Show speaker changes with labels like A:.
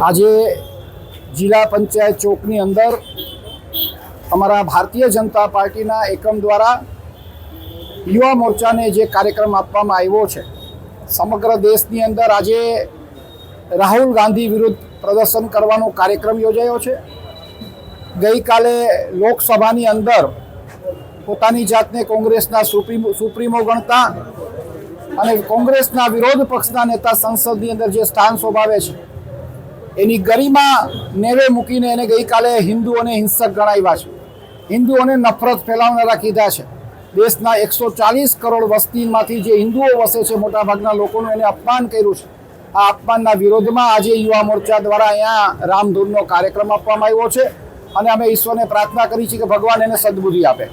A: આજે જિલ્લા પંચાયત ચોકની અંદર અમારા ભારતીય જનતા પાર્ટીના એકમ દ્વારા યુવા મોરચાને જે કાર્યક્રમ આપવામાં આવ્યો છે, સમગ્ર દેશની અંદર આજે રાહુલ ગાંધી વિરુદ્ધ પ્રદર્શન કરવાનો કાર્યક્રમ યોજાયો છે. ગઈકાલે લોકસભાની અંદર પોતાની જાતને કોંગ્રેસના સુપ્રીમો સુપ્રીમો ગણતા અને કોંગ્રેસના વિરોધ પક્ષના નેતા સંસદની અંદર જે સ્થાન શોભાવે છે એની ગરિમા નેવે મૂકીને એને ગઈકાલે હિન્દુઓને હિંસક ગણાવ્યા છે. હિન્દુઓને નફરત ફેલાવનારા કીધા છે. દેશના એકસો ચાલીસ કરોડ વસ્તીમાંથી જે હિન્દુઓ વસે છે, મોટાભાગના લોકોનું એને અપમાન કર્યું છે. આ અપમાનના વિરોધમાં આજે યુવા મોરચા દ્વારા અહીંયા રામધૂનનો કાર્યક્રમ આપવામાં આવ્યો છે અને અમે ઈશ્વરને પ્રાર્થના કરી છે કે ભગવાન એને સદબુદ્ધિ આપે.